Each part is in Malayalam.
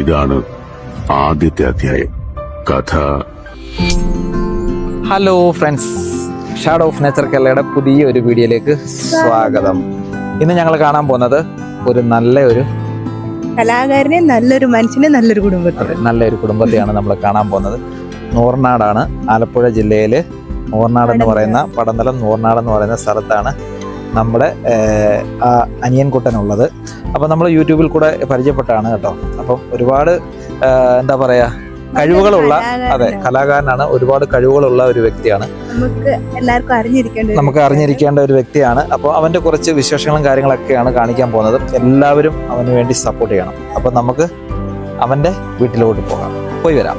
ഇതാണ് ആദ്യത്തെ അധ്യായം. കഥ. Hello friends shade of nature കേരളയുടെ പുതിയ ഒരു വീഡിയോയിലേക്ക് സ്വാഗതം. ഇന്ന് ഞങ്ങൾ കാണാൻ പോകുന്നത് ഒരു നല്ല ഒരു കലാകാരനെ നല്ലൊരു മനുഷ്യനെ നല്ലൊരു കുടുംബത്തെ. നല്ലൊരു കുടുംബത്തെയാണ് നമ്മൾ കാണാൻ പോകുന്നത്. നൂർനാടാണ് ആലപ്പുഴ ജില്ലയിൽ നൂർനാട് എന്ന് പറയുന്ന പടന്തലം നൂർനാട് എന്ന് പറയുന്ന സ്ഥലത്താണ് നമ്മുടെ അനിയൻകുട്ടനുള്ളത് അപ്പം നമ്മൾ യൂട്യൂബിൽ കൂടെ പരിചയപ്പെട്ടാണ് കേട്ടോ. അപ്പം ഒരുപാട് എന്താ പറയാ കഴിവുകളുള്ള അതെ കലാകാരനാണ്. ഒരുപാട് കഴിവുകളുള്ള ഒരു വ്യക്തിയാണ്. നമുക്ക് എല്ലാവർക്കും അറിഞ്ഞിരിക്കേണ്ട ഒരു നമുക്ക് അറിഞ്ഞിരിക്കേണ്ട ഒരു വ്യക്തിയാണ്. അപ്പോൾ അവന്റെ കുറച്ച് വിശേഷങ്ങളും കാര്യങ്ങളൊക്കെയാണ് കാണിക്കാൻ പോകുന്നത്. എല്ലാവരും അവന് വേണ്ടി സപ്പോർട്ട് ചെയ്യണം. അപ്പോൾ നമുക്ക് അവന്റെ വീട്ടിലോട്ട് പോകാം. പോയി വരാം.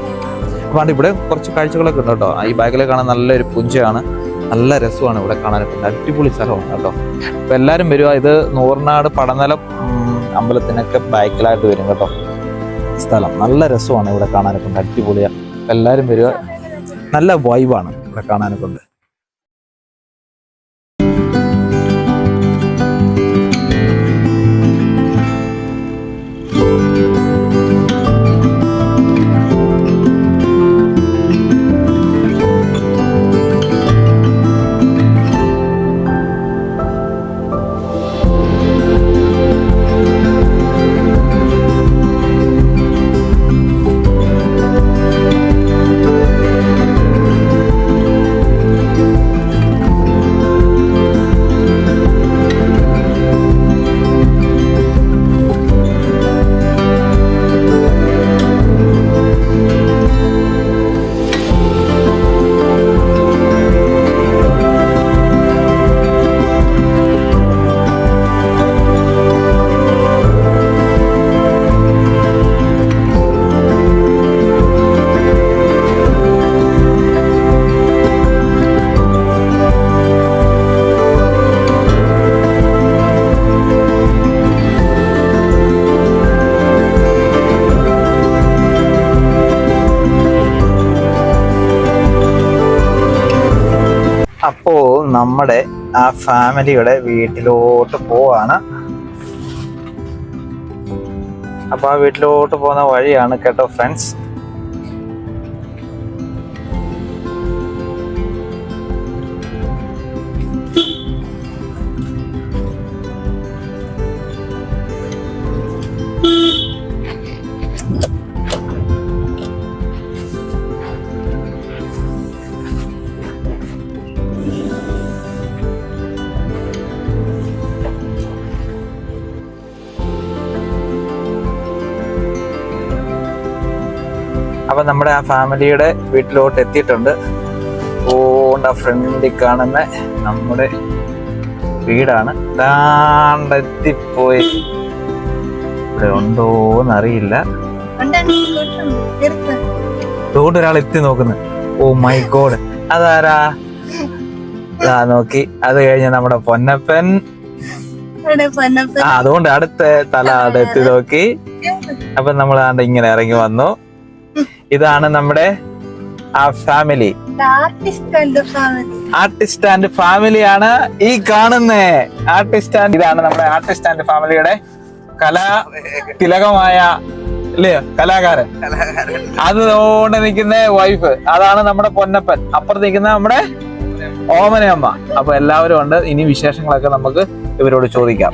അപ്പോൾ ഇവിടെ കുറച്ച് കാഴ്ചകളൊക്കെ ഉണ്ട് കേട്ടോ. ഈ ബാഗിൽ കാണാൻ നല്ലൊരു പുഞ്ചയാണ്. നല്ല രസമാണ് ഇവിടെ കാണാനൊക്കെ. അടിപൊളി സ്ഥലമാണ് കേട്ടോ. അപ്പോൾ എല്ലാരും വരിക. ഇത് നൂറിനാട് പടനിലം അമ്പലത്തിനൊക്കെ ബാക്കിലായിട്ട് വരും കേട്ടോ. സ്ഥലം നല്ല രസമാണ് ഇവിടെ കാണാനൊക്കെ. അടിപൊളിയാണ് എല്ലാവരും വരിക. നല്ല വൈബാണ് ഇവിടെ കാണാനൊക്കെ ഉണ്ട്. നമ്മുടെ ആ ഫാമിലിയുടെ വീട്ടിലോട്ട് പോവാണ്. അപ്പൊ ആ വീട്ടിലോട്ട് പോകുന്ന വഴിയാണ് കേട്ടോ ഫ്രണ്ട്സ്. അപ്പൊ നമ്മുടെ ആ ഫാമിലിയുടെ വീട്ടിലോട്ട് എത്തിയിട്ടുണ്ട്. ഓണ്ട ഫ്രണ്ടിൽ കാണുന്ന നമ്മുടെ വീടാണ്. ദാണ്ടെത്തിപ്പോയി ഇവിടെ ഉണ്ടോ. തീർത്ത്. അതുകൊണ്ട് ഒരാൾ എത്തി നോക്കുന്നു. Oh my god. അതാരാ? ആ നോക്കി. അത് കഴിഞ്ഞ് നമ്മുടെ പൊന്നപ്പൻ. അതുകൊണ്ട് അടുത്ത തല അവിടെ എത്തി നോക്കി. അപ്പൊ നമ്മൾ ആണ്ട് ഇങ്ങനെ ഇറങ്ങി വന്നു. ഇതാണ് നമ്മുടെ ആ ഫാമിലി ആർട്ടിസ്റ്റ് ആൻഡ് ഫാമിലി. ആണ് ഫാമിലിയാണ് ഈ കാണുന്നേ. ആർട്ടിസ്റ്റ് ആൻഡ് ഇതാണ് നമ്മുടെ ആർട്ടിസ്റ്റ് ആൻഡ് ഫാമിലിയുടെ കലാ തിലകമായ അല്ലേ? കലാകാരൻ. അത് നോണ്ട് നിൽക്കുന്ന വൈഫ് അതാണ് നമ്മുടെ പൊന്നപ്പൻ. അപ്പുറത്ത് നിൽക്കുന്ന നമ്മുടെ ഓമനയമ്മ. അപ്പൊ എല്ലാവരും ഉണ്ട്. ഇനി വിശേഷങ്ങളൊക്കെ നമുക്ക് ഇവരോട് ചോദിക്കാം.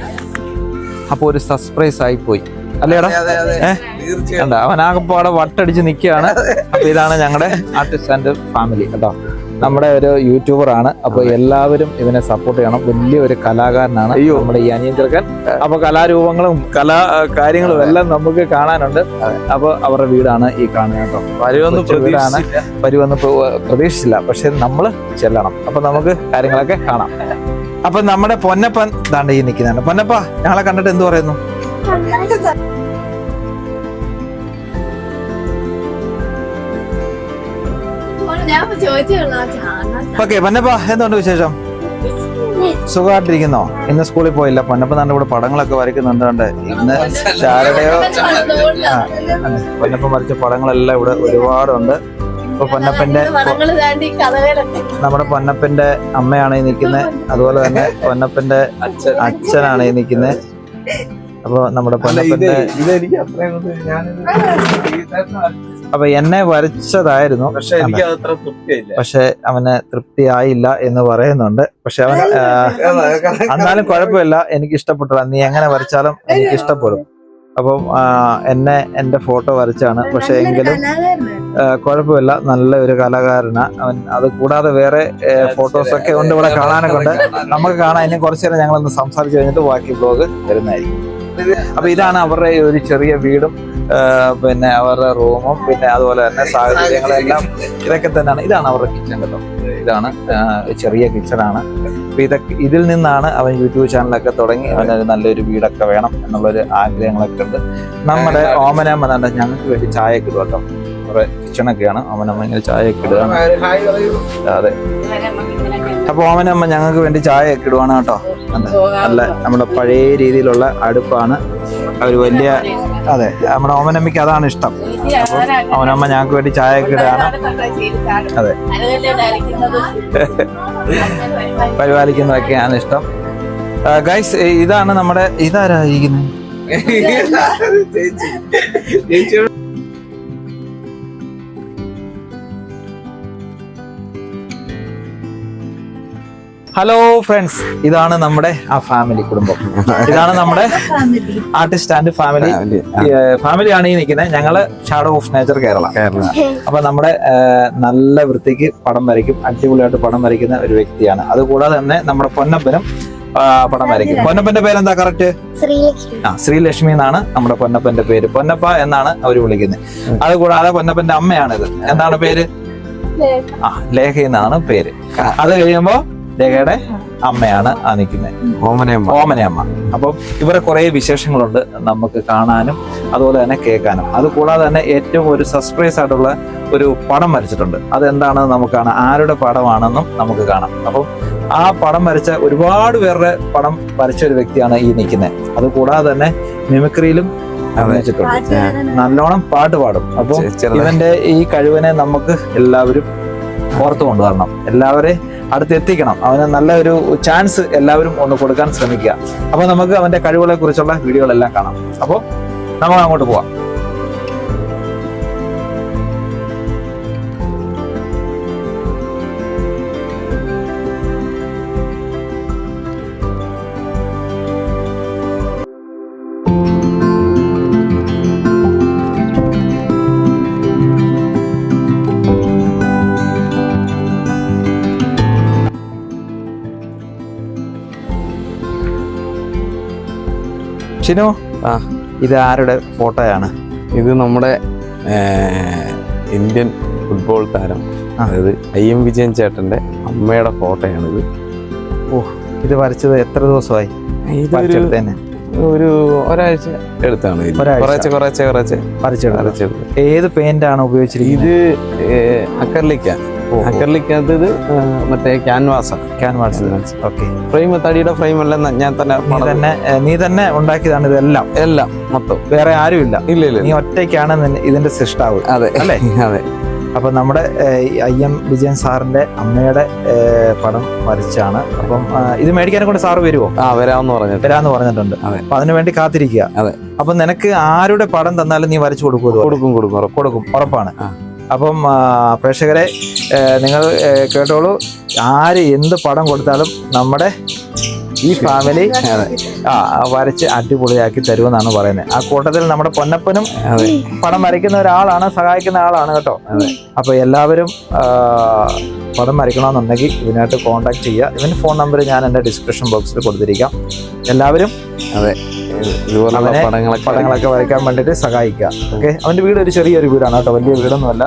അപ്പൊ ഒരു സർപ്രൈസ് ആയി പോയി. അല്ലേടാ? അവൻ അവനാകപ്പാടെ വട്ടടിച്ച് നിൽക്കുകയാണ് അപ്പൊ ഇതാണ് ഞങ്ങളുടെ ആർട്ടിസ്റ്റ് ആൻഡ് ഫാമിലി കേട്ടോ നമ്മുടെ ഒരു യൂട്യൂബർ ആണ്. അപ്പൊ എല്ലാവരും ഇവനെ സപ്പോർട്ട് ചെയ്യണം. വലിയൊരു കലാകാരനാണ് നമ്മുടെ ഈ അനിയൻ ചെറുക്കൻ. അപ്പൊ കലാരൂപങ്ങളും കലാ കാര്യങ്ങളും എല്ലാം നമുക്ക് കാണാനുണ്ട്. അപ്പൊ അവരുടെ വീടാണ് ഈ കാണുന്നത് കേട്ടോ. വരുമെന്ന് വീടാണ്. വരുമെന്ന് പ്ര- പ്രതീക്ഷിച്ചില്ല. പക്ഷെ നമ്മൾ ചെല്ലണം. അപ്പൊ നമുക്ക് കാര്യങ്ങളൊക്കെ കാണാം. അപ്പൊ നമ്മുടെ പൊന്നപ്പൻ ദാണ്ട് ഈ നിൽക്കുന്നുണ്ട് പൊന്നപ്പ ഞങ്ങളെ കണ്ടിട്ട് എന്ത് പറയുന്നു? ഓക്കെ പന്നപ്പ എന്തുണ്ട് വിശേഷം? സുഖമായിട്ടിരിക്കുന്നോ? ഇന്ന് സ്കൂളിൽ പോയില്ല. പൊന്നപ്പ നല്ല ഇവിടെ പടങ്ങളൊക്കെ വരയ്ക്കുന്നുണ്ട് കണ്ട്. ഇന്ന് അതെ. പൊന്നപ്പ വരച്ച പടങ്ങളെല്ലാം ഇവിടെ ഒരുപാടുണ്ട്. ഇപ്പൊ പൊന്നപ്പന്റെ നമ്മുടെ പൊന്നപ്പന്റെ അമ്മയാണ് ഈ നിൽക്കുന്നത് അതുപോലെ തന്നെ പൊന്നപ്പന്റെ അച്ഛനാണ് ഈ നിൽക്കുന്നത് അപ്പൊ നമ്മുടെ അപ്പൊ എന്നെ വരച്ചതായിരുന്നു. പക്ഷെ അവന് തൃപ്തിയായില്ല എന്ന് പറയുന്നുണ്ട്. പക്ഷെ അവൻ എന്നാലും കുഴപ്പമില്ല. എനിക്ക് ഇഷ്ടപ്പെട്ടു നീ എങ്ങനെ വരച്ചാലും എനിക്ക് ഇഷ്ടപ്പെടും. അപ്പം എന്നെ എന്റെ ഫോട്ടോ വരച്ചാണ്. പക്ഷെ എങ്കിലും കുഴപ്പമില്ല. നല്ല ഒരു കലാകാരനാ. അവൻ അത് കൂടാതെ വേറെ ഫോട്ടോസ് ഒക്കെ ഉണ്ട് ഇവിടെ കാണാനൊക്കെ ഉണ്ട്. നമുക്ക് കാണാൻ ഇനി കുറച്ചു നേരം ഞങ്ങളൊന്ന് സംസാരിച്ചു കഴിഞ്ഞിട്ട് ബാക്കി ബ്ലോഗ് വരുന്നതായിരിക്കും. അപ്പൊ ഇതാണ് അവരുടെ ഒരു ചെറിയ വീടും പിന്നെ അവരുടെ റൂമും പിന്നെ അതുപോലെ തന്നെ സാഹചര്യങ്ങളെല്ലാം ഇതൊക്കെ തന്നെയാണ്. ഇതാണ് അവരുടെ കിച്ചൺ കേട്ടോ. ഇതാണ് ചെറിയ കിച്ചണാണ് അപ്പൊ ഇതൊക്കെ ഇതിൽ നിന്നാണ് അവൻ യൂട്യൂബ് ചാനലൊക്കെ തുടങ്ങി. അവനൊരു നല്ലൊരു വീടൊക്കെ വേണം എന്നുള്ളൊരു ആഗ്രഹങ്ങളൊക്കെ ഉണ്ട്. നമ്മുടെ ഓമനമ്മ തന്നെ ഞങ്ങൾക്ക് വേണ്ടി ചായ ഒക്കെ ഇടും കേട്ടോ. കുറെ കിച്ചണൊക്കെയാണ് ഓമനമ്മ ഇങ്ങനെ ചായ ഒക്കെ ഇടുകയാണ് അതെ. അപ്പൊ ഓമനമ്മ ഞങ്ങൾക്ക് വേണ്ടി ചായ ഒക്കെ ഇടുവാണ് കേട്ടോ? നല്ല നമ്മുടെ പഴയ രീതിയിലുള്ള അടുപ്പാണ്. ഒരു വലിയ അതെ നമ്മുടെ ഓമനമ്മയ്ക്ക് അതാണ് ഇഷ്ടം. ഓമനമ്മ ഞങ്ങൾക്ക് വേണ്ടി ചായ ഒക്കെ ഇടുകയാണ് അതെ. പരിപാലിക്കുന്നതൊക്കെയാണ് ഇഷ്ടം. ഗൈസ് ഇതാണ് നമ്മുടെ ഇതാരാ ഹലോ ഫ്രണ്ട്സ് ഇതാണ് നമ്മുടെ ആ ഫാമിലി കുടുംബം. ഇതാണ് നമ്മുടെ ആർട്ടിസ്റ്റ് ആൻഡ് ഫാമിലി ഫാമിലി ആണ് ഈ നിൽക്കുന്നത് ഞങ്ങൾ ഷാഡോ ഓഫ് നേച്ചർ കേരള. അപ്പൊ നമ്മുടെ നല്ല വൃത്തിക്ക് പടം വരയ്ക്കും അടിപൊളിയായിട്ട് പടം വരയ്ക്കുന്ന ഒരു വ്യക്തിയാണ്. അതുകൂടാതെ തന്നെ നമ്മുടെ പൊന്നപ്പനും പടം വരയ്ക്കും. പൊന്നപ്പന്റെ പേരെന്താ കറക്റ്റ് ആ ശ്രീലക്ഷ്മി എന്നാണ് നമ്മുടെ പൊന്നപ്പന്റെ പേര്. പൊന്നപ്പ എന്നാണ് അവർ വിളിക്കുന്നത് അതുകൂടാതെ പൊന്നപ്പന്റെ അമ്മയാണിത്. എന്താണ് പേര്? ആ ലേഖ എന്നാണ് പേര്. അത് കഴിയുമ്പോ ലേഖയുടെ അമ്മയാണ് ആ നിൽക്കുന്നത്. ഓമനയമ്മ. ഓമനയമ്മ. അപ്പം ഇവരെ കുറെ വിശേഷങ്ങളുണ്ട് നമുക്ക് കാണാനും അതുപോലെ തന്നെ കേൾക്കാനും. അത് കൂടാതെ തന്നെ ഏറ്റവും ഒരു സർപ്രൈസ് ആയിട്ടുള്ള ഒരു പടം വരച്ചിട്ടുണ്ട്. അതെന്താണെന്ന് നമുക്ക് കാണാം. ആരുടെ പടമാണെന്നും നമുക്ക് കാണാം. അപ്പം ആ പടം വരച്ച ഒരുപാട് പേരുടെ പടം വരച്ച ഒരു വ്യക്തിയാണ് ഈ നിൽക്കുന്നത്. അത് കൂടാതെ തന്നെ മിമിക്രിയിലും അഭിനയിച്ചിട്ടുണ്ട്. നല്ലോണം പാട്ട് പാടും. അപ്പോൾ ഇവന്റെ ഈ കഴിവിനെ നമുക്ക് എല്ലാവരും ഓർത്തു കൊണ്ടുവരണം എല്ലാവരെയും അടുത്ത് എത്തിക്കണം അവന് നല്ല ഒരു ചാൻസ് എല്ലാവരും ഒന്ന് കൊടുക്കാൻ ശ്രമിക്കുക. അപ്പൊ നമുക്ക് അവന്റെ കഴിവുകളെ കുറിച്ചുള്ള വീഡിയോകളെല്ലാം കാണാം. അപ്പോൾ നമ്മൾ അങ്ങോട്ട് പോവാം. ഷിനു ആ. ഇത് ആരുടെ ഫോട്ടോയാണ്? ഇത് നമ്മുടെ ഇന്ത്യൻ ഫുട്ബോൾ താരം. അതായത് ഐ എം വിജയൻ ചേട്ടന്റെ അമ്മയുടെ ഫോട്ടോയാണിത്. ഓ ഇത് വരച്ചത് എത്ര ദിവസമായി? ഒരു ഒരാഴ്ച എടുത്താണ് വരച്ചെടുത്തത്. വരച്ചെടുത്ത് ഏത് പെയിന്റ് ആണ് ഉപയോഗിച്ചിരിക്കുന്നത്? ഇത് അക്കർലിക്ക ഇത് ഏർ, മറ്റേ ക്യാൻവാസ് ക്യാൻവാസ്. ഓക്കെ. ഫ്രെയിം തടിയുടെ ഫ്രെയിം എല്ലാം ഞാൻ തന്നെ നീ തന്നെ നീ തന്നെ ഉണ്ടാക്കിയതാണ് ഇതെല്ലാം. എല്ലാം മൊത്തം. വേറെ ആരും ഇല്ല. ഇല്ല നീ ഒറ്റയ്ക്കാണ് ഇതിന്റെ സൃഷ്ടാവ്. അതെ അല്ലേ? അതെ. അപ്പൊ നമ്മുടെ ഐ എം വിജയൻ സാറിന്റെ അമ്മയുടെ പടം വരച്ചാണ്. അപ്പം ഇത് മേടിക്കാനെ കൊണ്ട് സാറ് വരുമോ ആ വരാമെന്ന് പറഞ്ഞിട്ട് വരാന്ന് പറഞ്ഞിട്ടുണ്ട്. അപ്പൊ അതിനു വേണ്ടി കാത്തിരിക്കുക. അതെ. അപ്പൊ നിനക്ക് ആരുടെ പടം തന്നാലും നീ വരച്ചു കൊടുക്കും കൊടുക്കും കൊടുക്കും കൊടുക്കും ഉറപ്പാണ്. അപ്പം പ്രേക്ഷകരെ നിങ്ങൾ കേട്ടോളൂ. ആര് എന്ത് പടം കൊടുത്താലും നമ്മുടെ ഈ ഫാമിലി ആ വരച്ച് അടിപൊളിയാക്കി തരുമെന്നാണ് പറയുന്നത്. ആ കൂട്ടത്തിൽ നമ്മുടെ പൊന്നപ്പനും പണം പടം വരയ്ക്കുന്ന ഒരാളാണ് സഹായിക്കുന്ന ആളാണ് കേട്ടോ. അപ്പൊ എല്ലാവരും പണം പടം വരയ്ക്കണമെന്നുണ്ടെങ്കിൽ ഇതിനായിട്ട് കോൺടാക്ട് ചെയ്യുക. ഇവന്റെ ഫോൺ നമ്പർ ഞാൻ എന്റെ ഡിസ്ക്രിപ്ഷൻ ബോക്സിൽ കൊടുത്തിരിക്കാം. എല്ലാവരും അതെ. അവനെ പടങ്ങളൊക്കെ വരയ്ക്കാൻ വേണ്ടിയിട്ട് സഹായിക്കുക. ഓക്കെ അവന്റെ വീട് ഒരു ചെറിയൊരു വീടാണ് കേട്ടോ. വലിയ വീടൊന്നുമല്ല.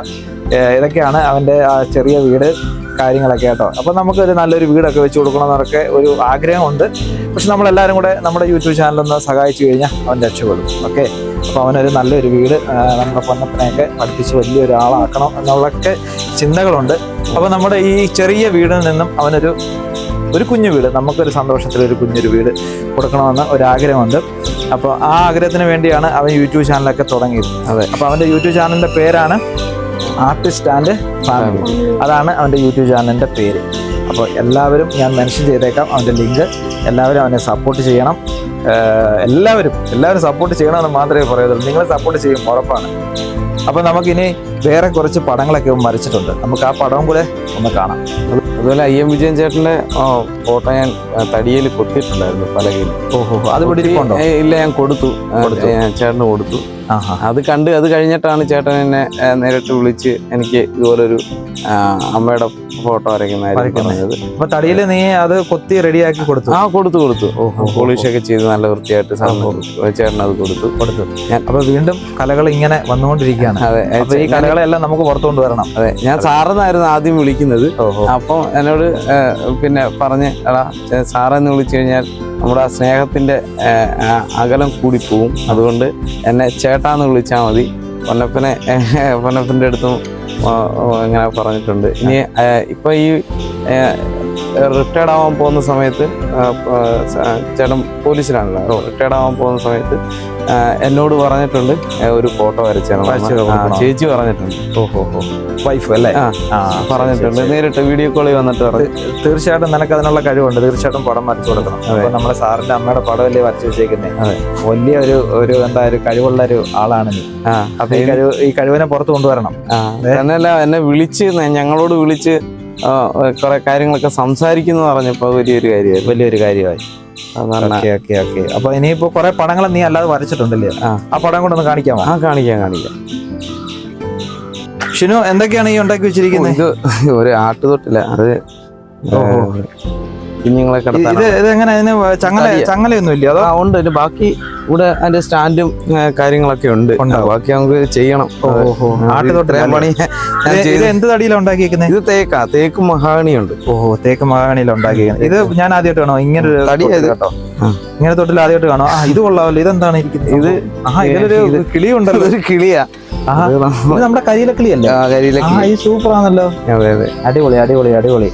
ഇതൊക്കെയാണ് അവന്റെ ആ ചെറിയ വീട്. കാര്യങ്ങളൊക്കെ കേട്ടോ. അപ്പൊ നമുക്കൊരു നല്ലൊരു വീടൊക്കെ വെച്ച് കൊടുക്കണമെന്നൊക്കെ ഒരു ആഗ്രഹമുണ്ട്. പക്ഷെ നമ്മളെല്ലാവരും കൂടെ നമ്മുടെ യൂട്യൂബ് ചാനലൊന്ന് സഹായിച്ചു കഴിഞ്ഞാൽ അവൻ രക്ഷപ്പെടും. ഓക്കെ? അപ്പൊ അവനൊരു നല്ലൊരു വീട് നമ്മുടെ പൊന്നപ്പനെയൊക്കെ പഠിപ്പിച്ച് വലിയൊരാളാക്കണം എന്നുള്ളൊക്കെ ചിന്തകളുണ്ട്. അപ്പോൾ നമ്മുടെ ഈ ചെറിയ വീടിൽ നിന്നും അവനൊരു ഒരു കുഞ്ഞു വീട് നമുക്കൊരു സന്തോഷത്തിൽ ഒരു കുഞ്ഞൊരു വീട് കൊടുക്കണമെന്ന് ഒരാഗ്രഹമുണ്ട്. അപ്പോൾ ആ ആഗ്രഹത്തിന് വേണ്ടിയാണ് അവൻ യൂട്യൂബ് ചാനലൊക്കെ തുടങ്ങിയത്. അതെ. അപ്പോൾ അവന്റെ യൂട്യൂബ് ചാനലിന്റെ പേരാണ് ആർട്ടിസ്റ്റ് ആൻഡ് ഫാമിലി അതാണ് അവന്റെ യൂട്യൂബ് ചാനലിന്റെ പേര്. അപ്പോൾ എല്ലാവരും ഞാൻ മെൻഷൻ ചെയ്തേക്കാം അവന്റെ ലിങ്ക് എല്ലാവരും അവനെ സപ്പോർട്ട് ചെയ്യണം. എല്ലാവരും എല്ലാവരും സപ്പോർട്ട് ചെയ്യണമെന്ന് മാത്രമേ പറയുള്ളൂ നിങ്ങൾ സപ്പോർട്ട് ചെയ്യും ഉറപ്പാണ്. അപ്പോൾ നമുക്കിനി വേറെ കുറച്ച് പടങ്ങളൊക്കെ വരച്ചിട്ടുണ്ട്. നമുക്ക് ആ പടവും കൂടെ ഒന്ന് കാണാം. അതുപോലെ ഐ എം വിജയൻ ചേട്ടന്റെ ഫോട്ടോ ഞാൻ തടിയിൽ കൊത്തിയിട്ടുണ്ടായിരുന്നു പലകയിൽ ഓഹോ അത് ഇല്ല ഞാൻ കൊടുത്തു. ചേട്ടന് കൊടുത്തു. ആഹാ. അത് കണ്ട് അത് കഴിഞ്ഞിട്ടാണ് ചേട്ടൻ എന്നെ നേരിട്ട് വിളിച്ച് എനിക്ക് ഇതുപോലൊരു അമ്മയുടെ ഫോട്ടോ വരയ്ക്കുന്ന വരയ്ക്കുന്നത്. അപ്പൊ തടിയിൽ നീ അത് കൊത്തി റെഡിയാക്കി കൊടുത്തു? ആ കൊടുത്തു കൊടുത്തു. പോളിഷ് ഒക്കെ ചെയ്ത് നല്ല വൃത്തിയായിട്ട് സാധനം ചേട്ടൻ അത് കൊടുത്തു. കൊടുത്തു. അപ്പൊ വീണ്ടും കലകൾ ഇങ്ങനെ വന്നുകൊണ്ടിരിക്കുകയാണ്. അതെ ഈ കലകളെല്ലാം നമുക്ക് പുറത്തു വരണം. അതെ ഞാൻ സാറെന്നായിരുന്നു ആദ്യം വിളിക്കുന്നത്. അപ്പൊ എന്നോട് പിന്നെ പറഞ്ഞ് എടാ സാറെന്ന് വിളിച്ചു കഴിഞ്ഞാൽ നമ്മുടെ ആ സ്നേഹത്തിന്റെ അകലം കൂടി പോവും. അതുകൊണ്ട് എന്നെ ചേട്ടാന്ന് വിളിച്ചാൽ മതി. പൊന്നപ്പനെ പൊന്നപ്പന്റെ അടുത്തും ഇങ്ങനെ പറഞ്ഞിട്ടുണ്ട്. ഇനി ഇപ്പൊ ഈ റിട്ടയർഡ് ആവാൻ പോകുന്ന സമയത്ത് ചേട്ടൻ പോലീസിലാണല്ലോ. റിട്ടയർഡ് ആവാൻ പോകുന്ന സമയത്ത് എന്നോട് പറഞ്ഞിട്ടുണ്ട്. ഒരു ഫോട്ടോ വരച്ചു തരണം. വരച്ച് എന്ന്. ആ, കൊടുക്കണം. ചേച്ചി പറഞ്ഞിട്ടുണ്ട്. ഓഹോ വൈഫ് അല്ലേ? പറഞ്ഞിട്ടുണ്ട്. നേരിട്ട് വീഡിയോ കോളിൽ വന്നിട്ട് പറഞ്ഞു. തീർച്ചയായിട്ടും നിനക്ക് അതിനുള്ള കഴിവുണ്ട്. തീർച്ചയായിട്ടും പടം വരച്ചു കൊടുക്കണം. അപ്പൊ നമ്മുടെ സാറിന്റെ അമ്മയുടെ പടം അല്ലേ വരച്ചു വെച്ചേക്കുന്നത് വലിയ ഒരു ഒരു എന്താ ഒരു കഴിവുള്ള ഒരു ആളാണ് നീ. അപ്പൊ ഈ കഴിവ് ഈ കഴിവിനെ പുറത്ത് കൊണ്ടുവരണം. എന്നല്ല തന്നെയല്ല എന്നെ വിളിച്ച് ഞങ്ങളോട് വിളിച്ച് കുറെ കാര്യങ്ങളൊക്കെ സംസാരിക്കുന്നു പറഞ്ഞപ്പോ വലിയൊരു കാര്യമായി വലിയൊരു കാര്യമായി. ഓക്കെ ഓക്കെ അപ്പൊ ഇനിയിപ്പോ കുറെ പടങ്ങൾ നീ അല്ലാതെ വരച്ചിട്ടുണ്ടല്ലേ? ആ. പടം കൊണ്ടൊന്ന് കാണിക്കാമോ? ആ കാണിക്കാം കാണിക്കാം. ഷിനു എന്തൊക്കെയാണ് ഈ ഉണ്ടാക്കി വെച്ചിരിക്കുന്നത് ഇത് ഒരു ആട്ടുതൊട്ടില്ല അത്. കുഞ്ഞുങ്ങളെ കിടത്താൻ ഇത് ഇത് എങ്ങനെ ഇതിന് ചങ്ങല തടിയാ. ചങ്ങലയൊന്നും ഇല്ല അതോ? ആ ഉണ്ട്. ഇതിന് ബാക്കി ഇവിടെ അതിന്റെ സ്റ്റാൻഡും കാര്യങ്ങളൊക്കെ ഉണ്ട്. ബാക്കി നമുക്ക് ചെയ്യണം. പണി. എന്ത് തടിയിലാണ് ഉണ്ടാക്കിയിരിക്കുന്നത് ഇത് തേക്കാ. തേക്ക് മഹാണിയുണ്ട്. ഓഹോ തേക്ക് മഹാണിയിൽ ഉണ്ടാക്കിയിരിക്കുന്നത് ഇത് ഞാൻ ആദ്യമായിട്ട് കാണോ. ഇങ്ങനെ ഒരു തടി കേട്ടോ. ഇങ്ങനെ തൊട്ടിൽ ആദ്യമായിട്ട് കാണോ. ആ ഇത് കൊള്ളാമല്ലോ. ഇതെന്താണ് ഇരിക്കുന്നത്? ഇത് ആ ഇതിലൊരു ഇത് കിളി ഉണ്ടല്ലോ ഒരു കിളിയാ. നമ്മുടെ കരിയിലക്കിളിയല്ലേ? ആ, കരിയിലെ ആ കിളി. ഈ സൂപ്പർ ആണല്ലോ. അതെ അതെ. അടിപൊളി അടിപൊളി അടിപൊളി.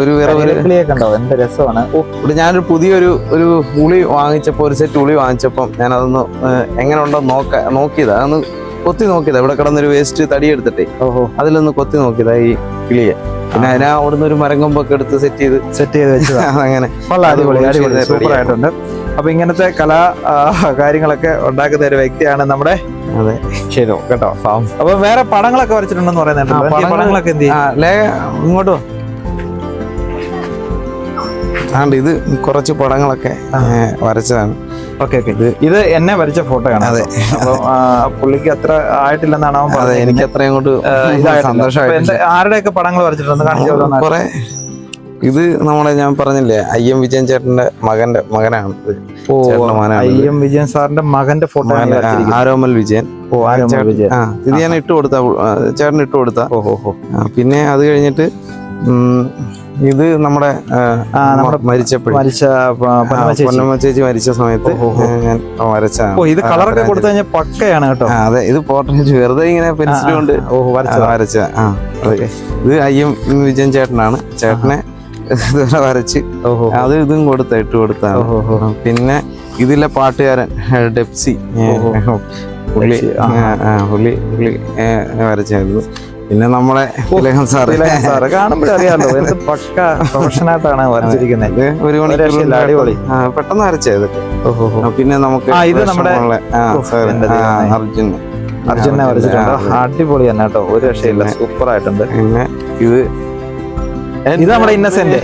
ഒരു വേറെ ഒരു കരിയിലെ കിളിയൊക്കെ ഉണ്ടോ എന്ത് രസമാണ്. ഇവിടെ ഞാനൊരു പുതിയൊരു ഒരു ഉളി വാങ്ങിച്ചപ്പോൾ ഒരു സെറ്റ് ഉളി വാങ്ങിച്ചപ്പം ഞാൻ അതൊന്ന് എങ്ങനെ ഉണ്ടോ നോക്ക നോക്കിയതാ. അതൊന്ന് കൊത്തി നോക്കിയതാ. ഇവിടെ കിടന്നൊരു വേസ്റ്റ് തടി എടുത്തിട്ടേ. ഓഹോ. അതിലൊന്ന് കൊത്തി നോക്കിയതാ ഈ കിളിയെ. പിന്നെ അതിനാ അവിടുന്ന് ഒരു മരം കൊമ്പൊക്കെ എടുത്ത് സെറ്റ് ചെയ്ത് സെറ്റ് ചെയ്ത് വെച്ചതാ. അങ്ങനെ അടിപൊളി അടിപൊളി. സൂപ്പർ ആയിട്ടുണ്ട്. അപ്പൊ ഇങ്ങനത്തെ കലാ കാര്യങ്ങളൊക്കെ ഉണ്ടാക്കുന്ന ഒരു വ്യക്തിയാണ് നമ്മുടെ അതെ. ഷെനു കേട്ടോ അപ്പൊ വേറെ പടങ്ങളൊക്കെ വരച്ചിട്ടുണ്ടെന്ന് പറയുന്നുണ്ട് പടങ്ങളൊക്കെ എന്ത് ഇങ്ങോട്ടോ. ആണ്ട് ഇത് കുറച്ച് പടങ്ങളൊക്കെ വരച്ചതാണ്. Okay okay. ഇത് എന്നെ വരച്ച ഫോട്ടോ ആണ് അതെ. പുള്ളിക്ക് അത്ര ആയിട്ടില്ലെന്നാണ് അവൻ അതെ പറഞ്ഞത് എനിക്ക് അത്രയും കൊണ്ട് ആരുടെയൊക്കെ പടങ്ങൾ വരച്ചിട്ടുണ്ട്? കാണിച്ചു കുറെ ഇത് നമ്മളെ ഞാൻ പറഞ്ഞില്ലേ ഐ എം വിജയൻ ചേട്ടന്റെ മകന്റെ മകനാണ് ഐ എം വിജയൻ സാറിന്റെ മകന്റെ ഫോട്ടോ ആരോമൽ വിജയൻ. ഓ ആരോമൽ വിജയൻ. ഇത് ഞാൻ ഇട്ട് കൊടുത്ത ചേട്ടൻ ഇട്ട് കൊടുത്ത. ഓ ഹോ ഹോ. ആ, പിന്നെ അത് കഴിഞ്ഞിട്ട് ഇത് നമ്മുടെ മരിച്ചപ്പോഴും. മരിച്ച പ- പൊന്നമ്മ ചേച്ചി. മരിച്ച സമയത്ത് ഞാൻ വരച്ചാണ് ഓ ഇത് കളറൊക്കെ കൊടുത്തു കഴിഞ്ഞാൽ പക്കയാണ് കേട്ടോ. അതെ ഇത് പോർട്രേറ്റ് വെറുതെ ഇങ്ങനെ പെൻസിൽ കൊണ്ട് വരച്ച ഇത് അയ്യം വിജയൻ ചേട്ടനാണ്. ചേട്ടനെ ഇതുവരെ വരച്ച് ഓഹോ. അത് ഇതും കൊടുത്ത ഇട്ട് കൊടുത്താണ്. പിന്നെ ഇതിലെ പാട്ടുകാരൻ ഡെപ്സി. പുള്ളി പുള്ളി പുള്ളി വരച്ചായിരുന്നു. പിന്നെ നമ്മളെ തിലകൻ സാറ്. സാറ് കാണുമ്പോഴേ അറിയാലോ എന്ത് പക്ക പ്രൊഫഷനായിട്ടാണ് വരച്ചിരിക്കുന്നത് ഒരു മണിക്കൂർ അടിപൊളി. പെട്ടെന്ന് വരച്ചത് പിന്നെ നമുക്ക് അർജുന ഇത് നമ്മുടെ-. അർജുൻ. അർജുനെ വരച്ചിട്ടുണ്ട്. അടിപൊളി തന്നെ കേട്ടോ. ഒരു രക്ഷയില്ല സൂപ്പർ ആയിട്ടുണ്ട് പിന്നെ ഇത് ഇത് നമ്മുടെ ഇന്നസെന്റ്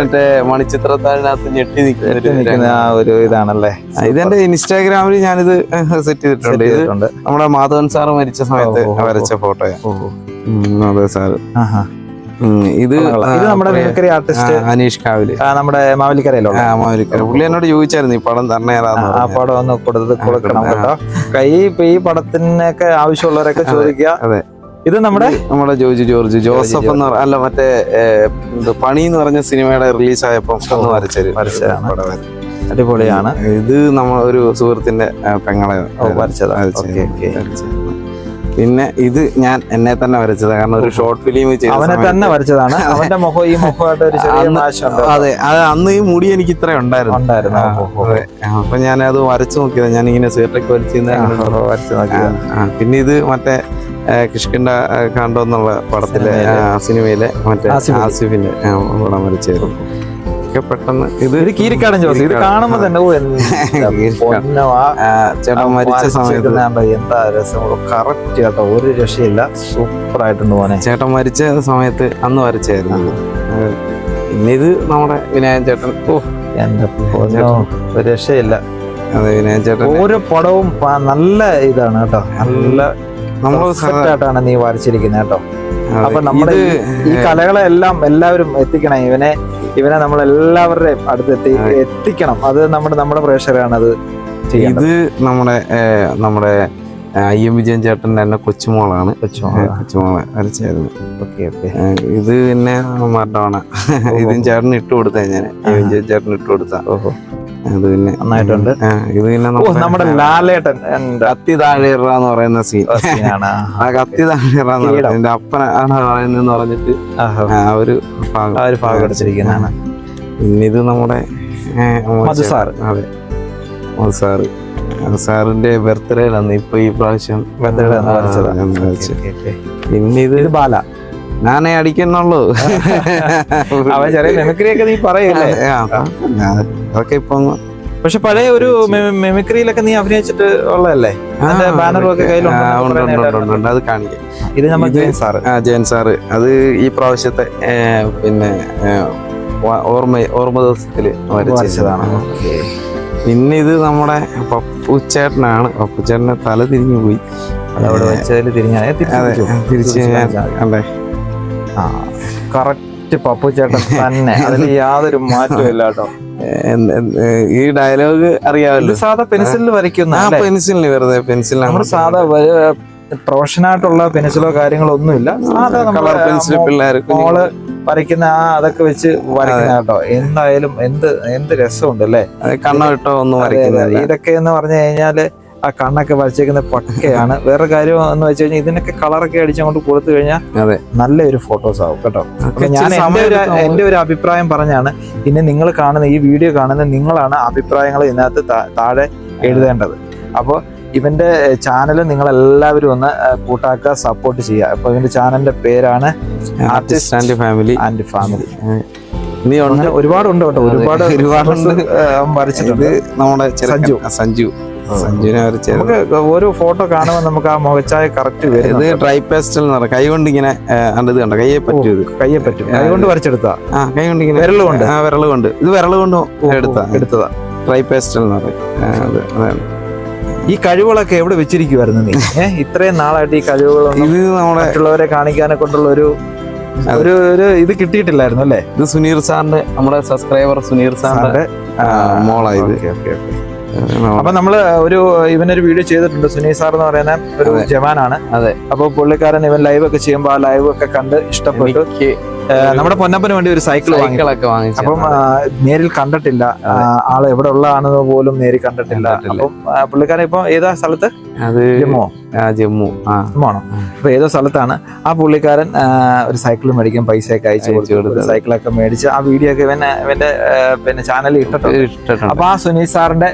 മറ്റേ മണിച്ചിത്രത്താഴിനകത്ത് ഞെട്ടി നിൽക്കുന്ന ആ ഒരു ഇതാണല്ലേ? ഇതെന്റെ ഇൻസ്റ്റാഗ്രാമിൽ ഞാനിത് സെറ്റ് ചെയ്തിട്ടുണ്ട്. ഇത്. നമ്മുടെ മാധവൻ സാറ് മരിച്ച സമയത്ത് വരച്ച ഫോട്ടോയാ. അതെ സാർ. ഇത് ഇത് നമ്മുടെ മിമിക്രി ആർട്ടിസ്റ്റ് അനീഷ് കാവിൽ. നമ്മുടെ മാവലിക്കരയിലുള്ള മാവലിക്കര. പുള്ളി എന്നോട് ചോദിച്ചായിരുന്നു ഈ പടം തന്നെ ആ, പടം ഒന്ന് കൊടുത്ത് കൊടുക്കണം കേട്ടോ. കൈ ഇപ്പൊ ഈ പടത്തിനൊക്കെ ആവശ്യമുള്ളവരൊക്കെ ചോദിക്കുക. അതെ. ഇത് നമ്മുടെ നമ്മുടെ ജോജി ജോർജ് ജോസഫ് എന്ന് അല്ല മറ്റേ പണി എന്ന് പറഞ്ഞ സിനിമയുടെ റിലീസ് ആയപ്പോ ഒന്ന് വരച്ചൊരു വരച്ചതാണ്. അടിപൊളിയാണ്. ഇത് നമ്മൾ ഒരു സുഹൃത്തിന്റെ പെങ്ങളെ ഓ, പിന്നെ ഇത് ഞാൻ എന്നെ തന്നെ വരച്ചത്. കാരണം ഒരു ഷോർട്ട് ഫിലിം അവനെ തന്നെ വരച്ചതാണ്. അവന്റെ മുഖം ഈ മുഖമായിട്ട് ഒരു ചെറിയ അന്ന് അതെ അത് അന്ന് ഈ മുടി എനിക്ക് ഇത്ര ഉണ്ടായിരുന്നു. അപ്പൊ ഞാൻ അത്. വരച്ചു നോക്കിയത്. ഞാൻ ഇങ്ങനെ സീറ്റൊക്കെ വലിച്ചിരുന്ന വരച്ചു നോക്കിയത്. പിന്നെ ഇത് മറ്റേ കിഷ്കിണ്ട ആ, കണ്ടോ എന്നുള്ള പടത്തിലെ സിനിമയിലെ. മറ്റേ ആസിഫിന്റെ. പടം വരച്ചായിരുന്നു. ഒക്കെ പെട്ടെന്ന് ഇത് കീരിക്കാടൻ ജോസ് ഇത് കാണുമ്പോ തന്നെ ഓ, ചേട്ടൻ മരിച്ച സമയത്ത് എന്താ രസം. കറക്റ്റ് കേട്ടോ ഒരു രക്ഷയില്ല. സൂപ്പർ ആയിട്ടുണ്ട് ചേട്ടൻ മരിച്ച സമയത്ത് അന്ന് വരച്ചായിരുന്നു ഇന്നിത് നമ്മുടെ വിനായൻ ചേട്ടൻ. ഓ എന്റെ ഒരു രക്ഷയില്ല. അതെ വിനായൻ ചേട്ടൻ. ഓരോ പടവും നല്ല ഇതാണ് കേട്ടോ. നല്ല നമ്മൾ നീ വരച്ചിരിക്കുന്നത് കേട്ടോ. അപ്പൊ നമ്മുടെ ഈ കലകളെല്ലാം എല്ലാവരും എത്തിക്കണം. ഇവനെ ഇവനെ നമ്മൾ എല്ലാവരുടെയും അടുത്ത് എത്തി എത്തിക്കണം. അത് നമ്മുടെ നമ്മുടെ പ്രേക്ഷകരാണ് അത് ഇത് നമ്മുടെ നമ്മുടെ ഐ എം വിജയൻ ചേട്ടന്റെ തന്നെ കൊച്ചുമോളാണ്. കൊച്ചുമോൾ. വരച്ചായിരുന്നു ഓക്കെ ഓക്കെ. ഇത് പിന്നെ മരണമാണ്. ഇതും ചേട്ടന് ഇട്ട് കൊടുത്ത ഞാൻ ഐ എം വിജയൻ ചേട്ടന് ഇട്ട് കൊടുത്ത ഓഹോ. അത് പിന്നെ നന്നായിട്ടുണ്ട്. ഇത് പിന്നെ നമ്മുടെ ലാലേട്ടൻ കത്തി താഴേറ എന്ന് പറയുന്ന സീൻ. ആ കത്തി താഴേറ എന്റെ അപ്പനാണ് പറയുന്നതെന്ന് പറഞ്ഞിട്ട് ആ ഒരു ഭാഗം. ആ ഒരു ഭാഗം എടുത്തിരിക്കുന്നതാണ്. പിന്നെ ഇത് നമ്മുടെ മധു സാർ അതെ. മധു സാറ് സാറിന്റെ ബർത്ത്ഡേയിലാണ് ഇപ്പൊ ഈ പ്രാവശ്യം ബർത്ത്ഡേ. പിന്നെ ഇത് ബാല. ഞാനേ അടിക്കുന്നുള്ളൂ. അവൻ ചെറിയ മെമിക്രിയൊക്കെ നീ പറയല്ലേ? അതൊക്കെ ഇപ്പൊ പക്ഷെ പഴയ ഒരു മെമിക്രിയിലൊക്കെ നീ അഭിനയിച്ചിട്ട് ഉള്ളതല്ലേ? കയ്യിലുണ്ട്. അത് കാണിക്കാം. ഇത് നമ്മൾ ഇത് ജയൻ സാറ്. ആ ജയൻ സാറ്. അത് ഈ പ്രാവശ്യത്തെ പിന്നെ ഓർമ്മ ഓർമ്മ ദിവസത്തിൽ വരച്ചതാണ്. പിന്നെ ഇത് നമ്മുടെ പപ്പുച്ചേട്ടനാണ്. പപ്പുച്ചേട്ടനെ തല തിരിഞ്ഞു പോയി അതവിടെ വെച്ചതിൽ തിരിഞ്ഞാൽ അതെ തിരിച്ച്. അല്ലേ കറക്റ്റ് പപ്പു ചേട്ടൻ തന്നെ. അതിൽ യാതൊരു മാറ്റവും ഇല്ല കേട്ടോ. ഈ ഡയലോഗ് അറിയാമല്ലോ. സാധാ പെൻസിലിൽ വരയ്ക്കുന്ന? പെൻസിലിന് വെറുതെ പെൻസിൽ നമ്മൾ സാധാ പ്രൊഫഷൻ ആയിട്ടുള്ള പെൻസിലോ കാര്യങ്ങളോ ഒന്നുമില്ല സാധാ കളർ പെൻസിൽ മോൾ വരയ്ക്കുന്ന ആ അതൊക്കെ വെച്ച് വരയ്ക്കുന്ന കേട്ടോ. എന്തായാലും എന്ത് എന്ത് രസമുണ്ട് അല്ലേ? കണ്ണോ ഇട്ടോ ഒന്നും ഇതൊക്കെ എന്ന് പറഞ്ഞു കഴിഞ്ഞാൽ ആ കണ്ണൊക്കെ വരച്ചേക്കുന്ന പക്കയാണ്. വേറെ കാര്യം എന്ന് വെച്ച് കഴിഞ്ഞാൽ ഇതിനൊക്കെ കളറൊക്കെ അടിച്ചങ്ങോട്ട് കൊടുത്തു കഴിഞ്ഞാൽ അതെ. നല്ലൊരു ഫോട്ടോസ് ആവും കേട്ടോ. അപ്പൊ ഞാൻ എന്റെ ഒരു എന്റെ ഒരു അഭിപ്രായം പറഞ്ഞാണ് പിന്നെ നിങ്ങൾ കാണുന്ന ഈ വീഡിയോ കാണുന്ന നിങ്ങളാണ് അഭിപ്രായങ്ങൾ ഇതിനകത്ത് താഴെ എഴുതേണ്ടത്. അപ്പോൾ ഇവന്റെ ചാനൽ നിങ്ങൾ എല്ലാവരും ഒന്ന് കൂട്ടാക്കുക സപ്പോർട്ട് ചെയ്യുക. അപ്പൊ ഇവന്റെ ചാനലിന്റെ പേരാണ് artist and family and family നീ ഉണ്ട്. ഒരുപാടുണ്ട് കേട്ടോ. ഒരുപാട് ഒരുപാട് വരച്ചിട്ടുണ്ട്. ഇത് നമ്മുടെ സഞ്ജു. സഞ്ജു. സഞ്ജുവിനെ നമുക്ക് ഓരോ ഫോട്ടോ കാണുമ്പോൾ നമുക്ക് ആ മുഖച്ചായ കറക്റ്റ് വരും ഇത് ഡ്രൈ പേസ്റ്റൽ എന്ന് പറയാം. കൈ കൊണ്ട് ഇങ്ങനെ കണ്ടത് കണ്ട? കയ്യെ പറ്റും ഇത്. കയ്യെ പറ്റും. കൈ കൊണ്ട് വരച്ചെടുത്താ ആ കൈ കൊണ്ട് ഇങ്ങനെ വിരൽ കൊണ്ട്? ആ വിരൽ കൊണ്ട്. ഇത് വിരൽ കൊണ്ട് എടുത്താ എടുത്തതാ. ഡ്രൈ പേസ്റ്റൽ എന്ന് പറയും. അതാണ്. ഈ കഴിവുകളൊക്കെ എവിടെ വെച്ചിരിക്കുവായിരുന്നു നീ? ഏഹ് ഇത്രയും നാളായിട്ട് ഈ കഴിവുകളൊന്നും ഇത് നമ്മുടെ മറ്റുള്ളവരെ കാണിക്കാനെ കൊണ്ടുള്ള ഒരു ഒരു ഒരു ഇത് കിട്ടിയിട്ടില്ലായിരുന്നു അല്ലേ? ഇത് സുനീർ സാറിന്റെ നമ്മുടെ സബ്സ്ക്രൈബർ സുനീർ സാറിന്റെ മോളായി ഓക്കേ, ഓക്കേ. അപ്പൊ നമ്മൾ ഒരു ഇവനൊരു വീഡിയോ ചെയ്തിട്ടുണ്ട് സുനീ സാർ എന്ന് പറയുന്ന ഒരു. ജവാനാണ് അതെ. അപ്പൊ പുള്ളിക്കാരൻ ഇവൻ ലൈവ് ഒക്കെ ചെയ്യുമ്പോൾ ആ ലൈവ് ഒക്കെ കണ്ട് ഇഷ്ടപ്പെട്ടു നമ്മുടെ പൊന്നപ്പന് വേണ്ടി ഒരു സൈക്കിൾ വാങ്ങി. സൈക്കിളൊക്കെ വാങ്ങിച്ചു. അപ്പം നേരിൽ കണ്ടിട്ടില്ല. ആൾ ആൾ എവിടെ ഉള്ളതാണെന്ന് പോലും നേരിൽ കണ്ടിട്ടില്ല. അപ്പം പുള്ളിക്കാരൻ ഇപ്പൊ ഏതാ സ്ഥലത്ത്? അത് ജമ്മോ. ജമ്മു. ആണോ ജമ്മുവാണോ? അപ്പൊ ഏതോ സ്ഥലത്താണ്. ആ പുള്ളിക്കാരൻ ഒരു സൈക്കിൾ മേടിക്കാൻ പൈസയൊക്കെ അയച്ചു അയച്ചു കൊടുത്തു. കൊടുത്തു. സൈക്കിളൊക്കെ മേടിച്ച് ആ വീഡിയോ ഒക്കെ ഇവൻ ഇവന്റെ പിന്നെ ചാനലിൽ ഇട്ടിട്ടുണ്ട്. അപ്പൊ ആ സുനിൽ സാറിന്റെ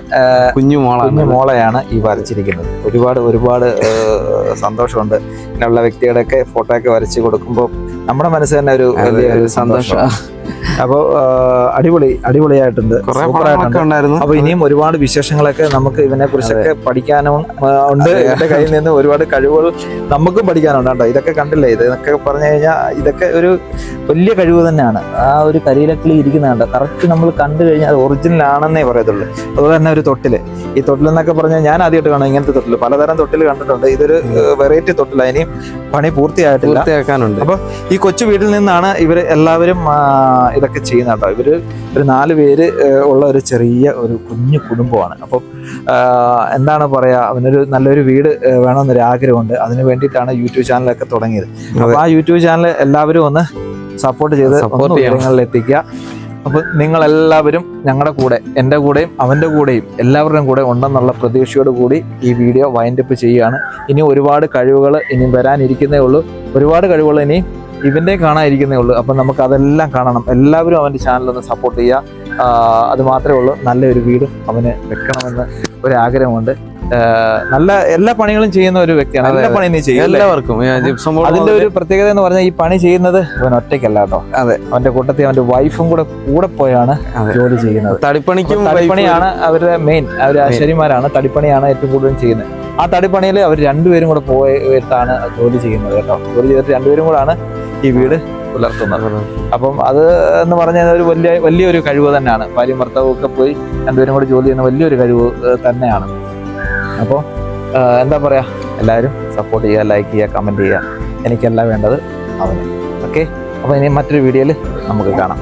കുഞ്ഞു മോള കുഞ്ഞു മോളെയാണ് ഈ വരച്ചിരിക്കുന്നത്. ഒരുപാട് ഒരുപാട് സന്തോഷമുണ്ട്. ഇങ്ങനെയുള്ള വ്യക്തിയുടെ ഒക്കെ ഫോട്ടോ ഒക്കെ വരച്ച് കൊടുക്കുമ്പോൾ നമ്മുടെ മനസ്സ് തന്നെ ഒരു സന്തോഷം. അപ്പോൾ അടിപൊളി അടിപൊളിയായിട്ടുണ്ട്. സൂപ്പറായിട്ടുണ്ട്. സൂപ്പർ പടങ്ങളൊക്കെ അപ്പൊ ഇനിയും ഒരുപാട് വിശേഷങ്ങളൊക്കെ നമുക്ക് ഇതിനെ കുറിച്ചൊക്കെ പഠിക്കാനും ഉണ്ട്. എന്റെ കയ്യിൽ നിന്ന് ഒരുപാട് കഴിവുകൾ നമുക്കും പഠിക്കാനുണ്ട് കേട്ടോ. ഇതൊക്കെ കണ്ടില്ലേ? ഇതൊക്കെ പറഞ്ഞു കഴിഞ്ഞാൽ ഇതൊക്കെ ഒരു വലിയ കഴിവ് തന്നെയാണ്. ആ ഒരു കരിയിലക്കിളി ഇരിക്കുന്നതാണ് കറക്റ്റ് നമ്മൾ കണ്ടു കഴിഞ്ഞാൽ അത് ഒറിജിനൽ ആണെന്നേ പറയത്തുള്ളൂ. അതുപോലെ തന്നെ ഒരു തൊട്ടിൽ. ഈ തൊട്ടിൽ എന്നൊക്കെ പറഞ്ഞാൽ ഞാൻ ആദ്യമായിട്ട് കാണാം ഇങ്ങനത്തെ തൊട്ടിൽ പലതരം തൊട്ടിൽ കണ്ടിട്ടുണ്ട്. ഇതൊരു വെറൈറ്റി തൊട്ടില. ഇനിയും പണി പൂർത്തിയായിട്ടില്ല. പൂർത്തിയാക്കാനുണ്ട്. അപ്പൊ ഈ കൊച്ചു വീട്ടിൽ നിന്നാണ് ഇവർ എല്ലാവരും ഇതൊക്കെ ചെയ്യുന്ന കേട്ടോ ഇവർ ഒരു നാല് പേര് ഉള്ള ഒരു ചെറിയ ഒരു കുഞ്ഞു കുടുംബമാണ്. അപ്പം എന്താണ് പറയുക അവനൊരു നല്ലൊരു വീട് വേണമെന്നൊരു ആഗ്രഹമുണ്ട്. അതിന് വേണ്ടിയിട്ടാണ് യൂട്യൂബ് ചാനലൊക്കെ തുടങ്ങിയത്. അപ്പോൾ ആ യൂട്യൂബ് ചാനൽ എല്ലാവരും ഒന്ന് സപ്പോർട്ട് ചെയ്ത് സപ്പോർട്ട് ഒന്ന് എത്തിക്കുക അപ്പോൾ നിങ്ങളെല്ലാവരും ഞങ്ങളുടെ കൂടെ എന്റെ കൂടെയും അവന്റെ കൂടെയും എല്ലാവരുടെയും കൂടെ ഉണ്ടെന്നുള്ള പ്രതീക്ഷയോട് കൂടി ഈ വീഡിയോ വൈൻഡപ്പ് ചെയ്യുകയാണ്. ഇനി ഒരുപാട് കഴിവുകൾ ഇനിയും വരാനിരിക്കുന്നേ ഉള്ളൂ. ഒരുപാട് കഴിവുകൾ ഇനി ഇവന്റെ കാണാതിരിക്കുന്നേ ഉള്ളൂ. അപ്പം നമുക്ക് അതെല്ലാം കാണണം. എല്ലാവരും അവന്റെ ചാനലൊന്ന് സപ്പോർട്ട് ചെയ്യുക. അത് മാത്രമേ ഉള്ളൂ. നല്ലൊരു വീട് അവന് വെക്കണമെന്ന് ഒരു ആഗ്രഹമുണ്ട് നല്ല എല്ലാ പണികളും ചെയ്യുന്ന ഒരു വ്യക്തിയാണ്. എല്ലാ പണിയും നീ ചെയ്യും എല്ലാവർക്കും. അതിന്റെ ഒരു പ്രത്യേകത എന്ന് പറഞ്ഞാൽ ഈ പണി ചെയ്യുന്നത് അവൻ ഒറ്റയ്ക്കല്ല കേട്ടോ. അതെ. അവന്റെ കൂട്ടത്തിൽ അവന്റെ വൈഫും കൂടെ കൂടെ പോയാണ്. ജോലി ചെയ്യുന്നത്. തടിപ്പണിക്കും തടിപ്പണിയാണ് അവരുടെ മെയിൻ അവർ ആശാരിമാരാണ്. തടിപ്പണിയാണ് ഏറ്റവും കൂടുതൽ ചെയ്യുന്നത്. ആ തടിപ്പണിയിൽ അവർ രണ്ടുപേരും കൂടെ പോയിട്ടാണ് ജോലി ചെയ്യുന്നത് കേട്ടോ. ജോലി ചെയ്തിട്ട് രണ്ടുപേരും കൂടാണ് ഈ വീട് പുലർത്തുന്നത്. അപ്പം അത് എന്ന് പറഞ്ഞാൽ ഒരു വലിയ വലിയൊരു കഴിവ് തന്നെയാണ്. ഭാര്യയും ഭർത്താവും ഒക്കെ പോയി രണ്ടുപേരും കൂടെ ജോലി ചെയ്യുന്ന വലിയൊരു കഴിവ് തന്നെയാണ്. അപ്പോൾ എന്താ പറയാ? എല്ലാവരും സപ്പോർട്ട് ചെയ്യുക ലൈക്ക് ചെയ്യുക കമന്റ് ചെയ്യുക. എനിക്കല്ല വേണ്ടത് അവന്. ഓക്കെ അപ്പോൾ ഇനി മറ്റൊരു വീഡിയോയിൽ നമുക്ക് കാണാം.